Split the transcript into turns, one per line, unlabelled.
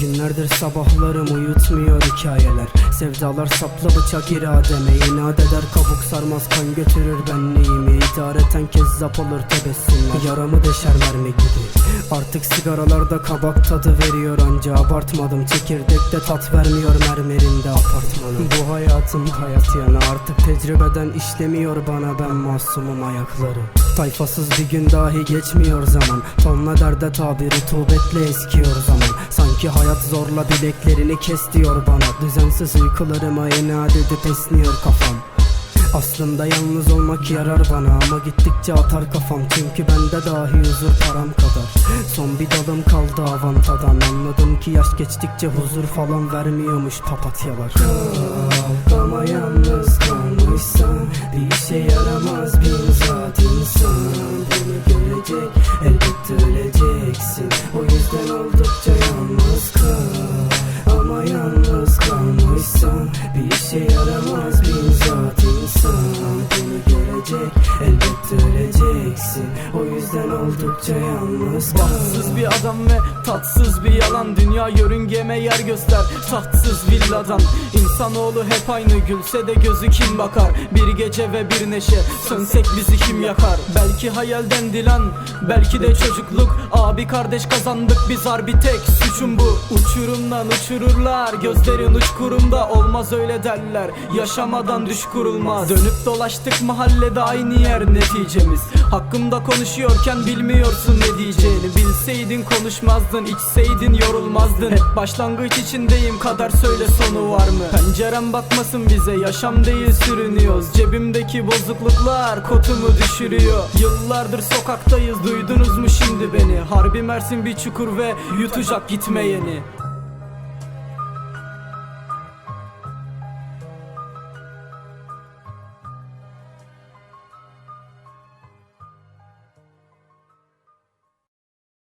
Günlerdir sabahlarım uyutmuyor hikayeler. Sevdalar sapla bıçak irademe inat eder kabuk sarmaz kan götürür benliğimi. İdareten kezzap olur tebessümler. Yaramı deşer mermi gibi. Artık sigaralarda kabak tadı veriyor anca. Abartmadım çekirdekte tat vermiyor mermerinde apartmanım. Bu hayatım hayat yana artık tecrübeden işlemiyor bana. Ben masumum ayakları Tayfasız bir gün dahi geçmiyor zaman. Tonla derde tabi rutubetle eskiyor zaman. Sanki hayat zorla bileklerini kes diyor bana. Düzensiz uykularıma inat edip esniyor kafam. Aslında yalnız olmak yarar bana ama gittikçe atar kafam. Çünkü bende dahi huzur param kadar. Son bir dalım kaldı avantadan. Anladım ki yaş geçtikçe huzur falan vermiyormuş papatyalar yalnız kal. Ama yalnız kalmışsan Bir işe yaramaz öleceksin O yüzden oldukça yalnız
Bahtsız bir adam ve tatsız bir yalan. Dünya yörüngeme yer göster. Tahtsız villadan. İnsanoğlu hep aynı. Gülse de gözü kim bakar? Bir gece ve bir neşe. Sönsek bizi kim yakar? Belki hayalden dilan Belki de çocukluk. Abi kardeş kazandık biz harbi tek. Suçum bu. Uçurumdan uçururlar. Gözlerin uçkurumda Olmaz öyle derler. Yaşamadan düş kurulmaz. Dönüp dolaştık mahallede aynı yer. Neticemiz Hakkımda konuşuyorken bilmiyorsun ne diyeceğini. Bilseydin konuşmazdın içseydin yorulmazdın. Hep başlangıç içindeyim kadar söyle sonu var mı? Pencerem bakmasın bize yaşam değil sürünüyoruz. Cebimdeki bozukluklar kotumu düşürüyor. Yıllardır sokaktayız duydunuz mu şimdi beni? Harbi Mersin bir çukur ve yutacak gitmeyeni